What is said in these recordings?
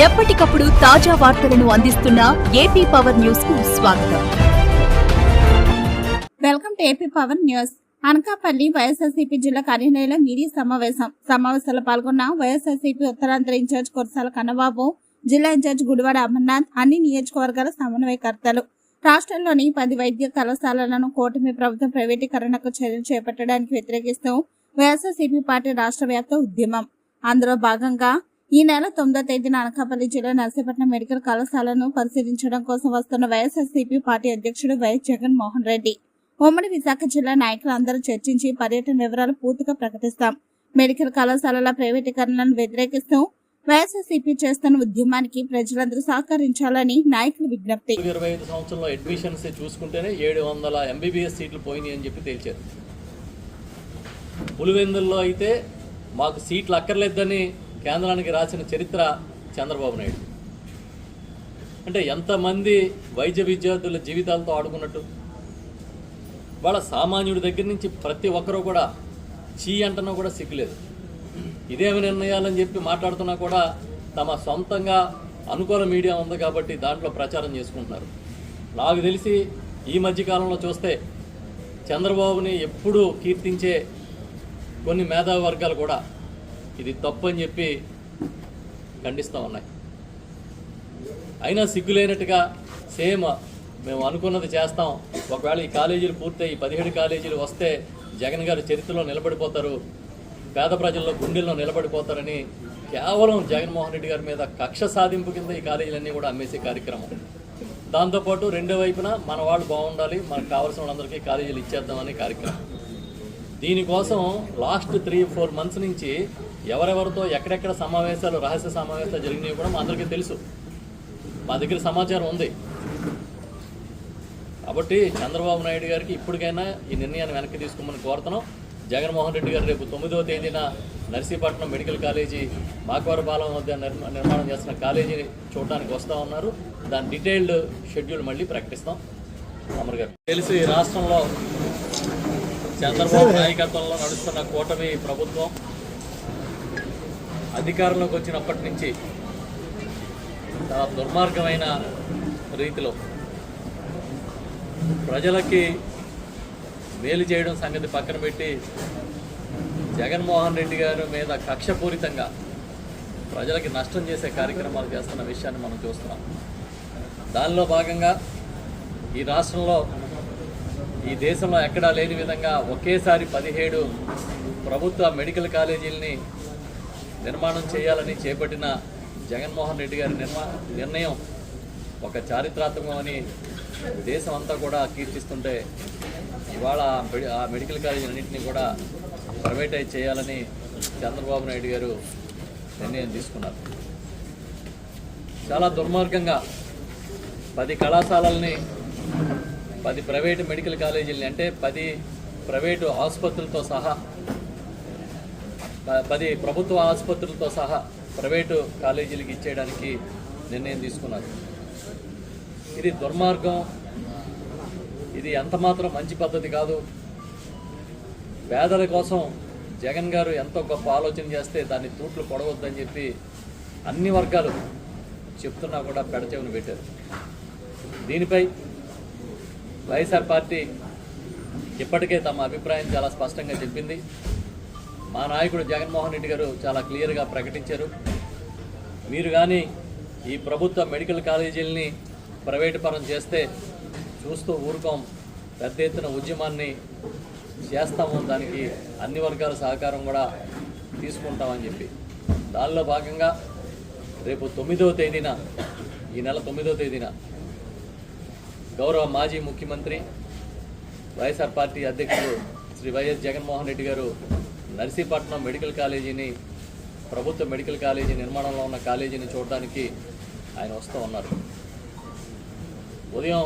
ఎప్పటికప్పుడు తాజా వార్తలను అందిస్తున్న ఏపీ పవర్ న్యూస్కు స్వాగతం. Welcome to AP power news. Anakapalli YSRCP జిల్లా కార్యాలయంలో మీడియా సమావేశం. సమావేశంలో పాల్గొన్న వైఎస్ఆర్సీపీ ఉత్తరాంధ్ర ఇన్ఛార్జ్ కురసాల కన్నబాబు జిల్లా ఇన్ఛార్జ్ గుడివాడ అమర్నాథ్ అన్ని నియోజకవర్గాల సమన్వయకర్తలు. రాష్ట్రంలోని పది వైద్య కళాశాలలను కూటమి ప్రభుత్వం ప్రైవేటీకరణకు చర్యలు చేపట్టడానికి వ్యతిరేకిస్తూ వైఎస్ఆర్సీపీ పార్టీ రాష్ట్ర వ్యాప్త ఉద్యమం. అందులో భాగంగా ఈ నెల తొమ్మిదో తేదీన అనకాపల్లి జిల్లా నర్సీపట్నం మెడికల్ కళాశాలను పరిశీలించడం కోసం వస్తున్న వైఎస్ఆర్సీపీ పార్టీ అధ్యక్షుడు వైఎస్ జగన్మోహన్ రెడ్డి. ఉమ్మడి విశాఖ జిల్లా నాయకులు అందరూ చర్చించి పర్యటన వివరాలు పూర్తిగా ప్రకటిస్తాం. మెడికల్ కళాశాలల ప్రైవేటీకరణను వ్యతిరేకిస్తూ వైఎస్ఆర్సీపీ చేస్తున్న ఉద్యమానికి ప్రజలందరూ సహకరించాలని నాయకులు విజ్ఞప్తి. ఇరవై ఐదు సంవత్సరంలో అడ్మిషన్స్ చూసుకుంటేనే ఏడు వందల ఎంబీబీఎస్ సీట్లు పోయినాయి అని చెప్పి తేల్చారు. పులివెందుల్లో అయితే మాకు సీట్లు అక్కర్లేదని కేంద్రానికి రాసిన చరిత్ర చంద్రబాబు నాయుడు. అంటే ఎంతమంది వైద్య విద్యార్థుల జీవితాలతో ఆడుకున్నట్టు? వాళ్ళ సామాన్యుడి దగ్గర నుంచి ప్రతి ఒక్కరూ కూడా చీ అంటనా కూడా సిగ్గులేదు. ఇదేమి నిర్ణయాలని చెప్పి మాట్లాడుతున్నా కూడా తమ సొంతంగా అనుకూల మీడియా ఉంది కాబట్టి దాంట్లో ప్రచారం చేసుకుంటున్నారు. నాకు తెలిసి ఈ మధ్యకాలంలో చూస్తే చంద్రబాబుని ఎప్పుడూ కీర్తించే కొన్ని మేధావి వర్గాలు కూడా ఇది తప్పు అని చెప్పి ఖండిస్తూ ఉన్నాయి. అయినా సిగ్గులేనట్టుగా సేమ్ మేము అనుకున్నది చేస్తాం. ఒకవేళ ఈ కాలేజీలు పూర్తయి పదిహేడు కాలేజీలు వస్తే జగన్ గారు చరిత్రలో నిలబడిపోతారు పేద ప్రజల్లో గుండెల్లో నిలబడిపోతారని కేవలం జగన్మోహన్ రెడ్డి గారి మీద కక్ష సాధింపు కింద ఈ కాలేజీలన్నీ కూడా అమ్మేసే కార్యక్రమం. దాంతోపాటు రెండో వైపున మన వాళ్ళు బాగుండాలి మనకు కావాల్సిన వాళ్ళందరికీ కాలేజీలు ఇచ్చేద్దామని కార్యక్రమం. దీనికోసం లాస్ట్ త్రీ ఫోర్ మంత్స్ నుంచి ఎవరెవరితో ఎక్కడెక్కడ సమావేశాలు రహస్య సమావేశాలు జరిగినాయి కూడా మా అందరికీ తెలుసు. మా దగ్గర సమాచారం ఉంది. కాబట్టి చంద్రబాబు నాయుడు గారికి ఇప్పటికైనా ఈ నిర్ణయాన్ని వెనక్కి తీసుకోమని కోరుతున్నాం. జగన్మోహన్ రెడ్డి గారు రేపు తొమ్మిదవ తేదీన నర్సీపట్నం మెడికల్ కాలేజీ మాకవరపాలెం వద్ద నిర్మాణం చేస్తున్న కాలేజీని చూడడానికి వస్తూ ఉన్నారు. దాని డీటెయిల్డ్ షెడ్యూల్ మళ్ళీ ప్రకటిస్తాం. అమర్ గారు. తెలిసి రాష్ట్రంలో చంద్రబాబు నాయకత్వంలో నడుస్తున్న కూటమి ప్రభుత్వం అధికారంలోకి వచ్చినప్పటి నుంచి చాలా దుర్మార్గమైన రీతిలో ప్రజలకి మేలు చేయడం సంగతి పక్కన పెట్టి జగన్మోహన్ రెడ్డి గారి మీద కక్షపూరితంగా ప్రజలకి నష్టం చేసే కార్యక్రమాలు చేస్తున్న విషయాన్ని మనం చూస్తున్నాం. దానిలో భాగంగా ఈ రాష్ట్రంలో ఈ దేశంలో ఎక్కడా లేని విధంగా ఒకేసారి పదిహేడు ప్రభుత్వ మెడికల్ కాలేజీలని నిర్మాణం చేయాలని చేపట్టిన జగన్మోహన్ రెడ్డి గారి నిర్మా నిర్ణయం ఒక చారిత్రాత్మకమని దేశం అంతా కూడా కీర్తిస్తుంటే ఇవాళ ఆ మెడికల్ కాలేజీలన్నింటినీ కూడా ప్రైవేటైజ్ చేయాలని చంద్రబాబు నాయుడు గారు నిర్ణయం తీసుకున్నారు. చాలా దుర్మార్గంగా పది కళాశాలల్ని పది ప్రైవేటు మెడికల్ కాలేజీలని అంటే పది ప్రైవేటు ఆసుపత్రులతో సహా పది ప్రభుత్వ ఆసుపత్రులతో సహా ప్రైవేటు కాలేజీలకు ఇచ్చేయడానికి నిర్ణయం తీసుకున్నారు. ఇది దుర్మార్గం. ఇది ఎంతమాత్రం మంచి పద్ధతి కాదు. పేదల కోసం జగన్ గారు ఎంతో గొప్ప ఆలోచన చేస్తే దాన్ని తూట్లు పొడవద్దని చెప్పి అన్ని వర్గాలు చెప్తున్నా కూడా పెడచెవిని పెట్టారు. దీనిపై వైఎస్ఆర్ పార్టీ ఇప్పటికే తమ అభిప్రాయం చాలా స్పష్టంగా చెప్పింది. మా నాయకుడు జగన్మోహన్ రెడ్డి గారు చాలా క్లియర్గా ప్రకటించారు. మీరు కానీ ఈ ప్రభుత్వ మెడికల్ కాలేజీలని ప్రైవేటు పరం చేస్తే చూస్తూ ఊరుకోం పెద్ద ఎత్తున ఉద్యమాన్ని చేస్తాము దానికి అన్ని వర్గాల సహకారం కూడా తీసుకుంటామని చెప్పి. దానిలో భాగంగా రేపు తొమ్మిదవ తేదీన ఈ నెల తొమ్మిదవ తేదీన గౌరవ మాజీ ముఖ్యమంత్రి వైఎస్ఆర్ పార్టీ అధ్యక్షుడు శ్రీ వైఎస్ జగన్మోహన్ రెడ్డి గారు నర్సీపట్నం మెడికల్ కాలేజీని ప్రభుత్వ మెడికల్ కాలేజీ నిర్మాణంలో ఉన్న కాలేజీని చూడడానికి ఆయన వస్తూ ఉన్నారు. ఉదయం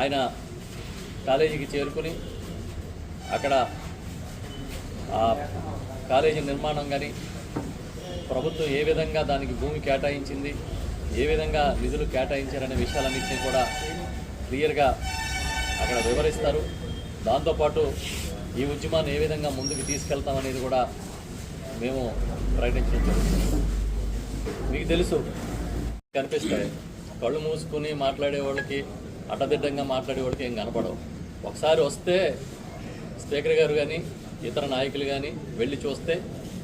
ఆయన కాలేజీకి చేరుకుని అక్కడ ఆ కాలేజీ నిర్మాణం కానీ ప్రభుత్వం ఏ విధంగా దానికి భూమి కేటాయించింది ఏ విధంగా నిధులు కేటాయించారనే విషయాలన్నింటినీ కూడా క్లియర్గా అక్కడ వివరిస్తారు. దాంతోపాటు ఈ ఉద్యమాన్ని ఏ విధంగా ముందుకు తీసుకెళ్తామనేది కూడా మేము ప్రకటించడం జరుగుతుంది. మీకు తెలుసు కనిపిస్తాయి. కళ్ళు మూసుకుని మాట్లాడే వాళ్ళకి అడ్డదిడ్డంగా మాట్లాడే వాళ్ళకి ఏం కనపడవు. ఒకసారి వస్తే స్పీకర్ గారు కానీ ఇతర నాయకులు కానీ వెళ్ళి చూస్తే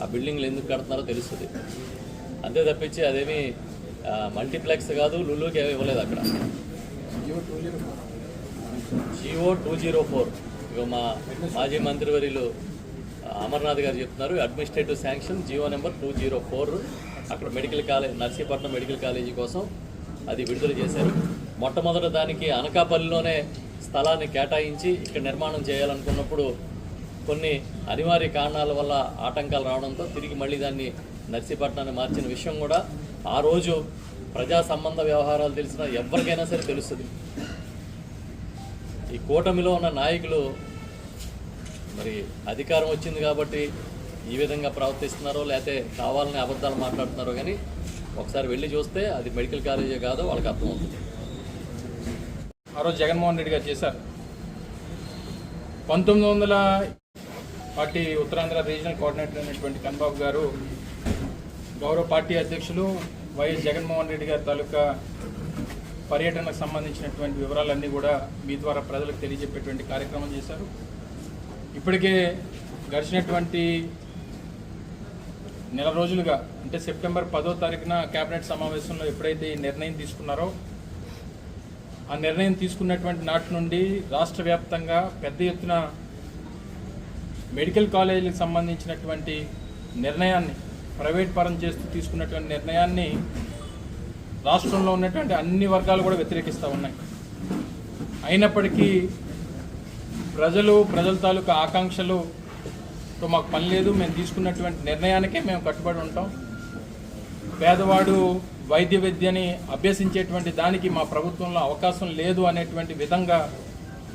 ఆ బిల్డింగ్లు ఎందుకు కడుతున్నారో తెలుస్తుంది. అంతే తప్పించి అదేమి మల్టీప్లెక్స్ కాదు లులుకి ఏమీ ఇవ్వలేదు అక్కడ. G O two zero four. ఇక మా మాజీ మంత్రివర్యులు అమర్నాథ్ గారు చెప్తున్నారు administrative sanction G O number two zero four అక్కడ medical college Narsipatnam medical college కోసం అది విడుదల చేశారు. మొట్టమొదట దానికి అనకాపల్లిలోనే స్థలాన్ని కేటాయించి ఇక్కడ నిర్మాణం చేయాలనుకున్నప్పుడు కొన్ని అనివార్య కారణాల వల్ల ఆటంకాలు రావడంతో తిరిగి మళ్ళీ దాన్ని నర్సీపట్నాన్ని మార్చిన విషయం కూడా ఆ రోజు ప్రజా సంబంధ వ్యవహారాలు తెలిసిన ఎవరికైనా సరే తెలుస్తుంది. ఈ కూటమిలో ఉన్న నాయకులు మరి అధికారం వచ్చింది కాబట్టి ఈ విధంగా ప్రవర్తిస్తున్నారో లేకపోతే కావాలని అబద్ధాలు మాట్లాడుతున్నారో కానీ ఒకసారి వెళ్ళి చూస్తే అది మెడికల్ కాలేజే కాదో వాళ్ళకి అర్థమవుతుంది. ఆ రోజు జగన్మోహన్ రెడ్డి గారు చేశారు. పంతొమ్మిది వందల పార్టీ ఉత్తరాంధ్ర రీజనల్ కోఆర్డినేటర్ అయినటువంటి కన్బాబు గారు గౌరవ పార్టీ అధ్యక్షులు వైఎస్ జగన్మోహన్ రెడ్డి గారి తాలూకా పర్యటనకు సంబంధించినటువంటి వివరాలన్నీ కూడా మీ ద్వారా ప్రజలకు తెలియజెప్పేటువంటి కార్యక్రమం చేశారు. ఇప్పటికే గడిచినటువంటి నెల రోజులుగా అంటే సెప్టెంబర్ పదో తారీఖున కేబినెట్ సమావేశంలో ఎప్పుడైతే ఈ నిర్ణయం తీసుకున్నారో ఆ నిర్ణయం తీసుకున్నటువంటి నాటి నుండి రాష్ట్ర వ్యాప్తంగా పెద్ద ఎత్తున మెడికల్ కాలేజీలకు సంబంధించినటువంటి నిర్ణయాన్ని ప్రైవేట్ పరం చేస్తూ తీసుకున్నటువంటి నిర్ణయాన్ని రాష్ట్రంలో ఉన్నటువంటి అన్ని వర్గాలు కూడా వ్యతిరేకిస్తూ ఉన్నాయి. అయినప్పటికీ ప్రజలు ప్రజల తాలూకా ఆకాంక్షలుతో మాకు పని లేదు. మేము తీసుకున్నటువంటి నిర్ణయానికే మేము కట్టుబడి ఉంటాం. పేదవాడు వైద్య విద్యని అభ్యసించేటువంటి దానికి మా ప్రభుత్వంలో అవకాశం లేదు అనేటువంటి విధంగా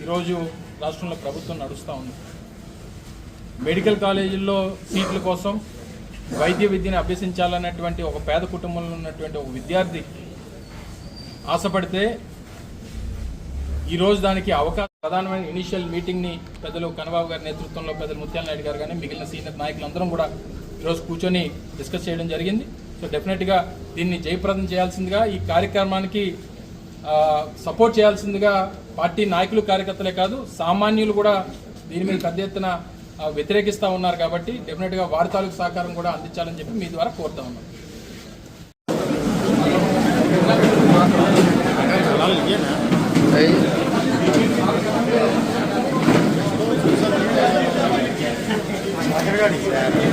ఈరోజు రాష్ట్రంలో ప్రభుత్వం నడుస్తూ ఉంది. మెడికల్ కాలేజీల్లో సీట్ల కోసం వైద్య విద్యని అభ్యసించాలన్నటువంటి ఒక పేద కుటుంబంలో ఉన్నటువంటి ఒక విద్యార్థి ఆశపడితే ఈరోజు దానికి అవకాశం ప్రధానమైన ఇనిషియల్ మీటింగ్ని పెద్దలు కనబాబు గారి నేతృత్వంలో పెద్దలు ముత్యాల నాయుడు గారు కానీ మిగిలిన సీనియర్ నాయకులందరం కూడా ఈరోజు కూర్చొని డిస్కస్ చేయడం జరిగింది. సో డెఫినెట్గా దీన్ని జయప్రదం చేయాల్సిందిగా ఈ కార్యక్రమానికి సపోర్ట్ చేయాల్సిందిగా పార్టీ నాయకులు కార్యకర్తలే కాదు సామాన్యులు కూడా దీని మీద పెద్ద ఎత్తున వ్యతిరేకిస్తూ ఉన్నారు కాబట్టి డెఫినెట్గా వారి తాలూకు సహకారం కూడా అందించాలని చెప్పి మీ ద్వారా కోరుతా ఉన్నాం. అక్కడ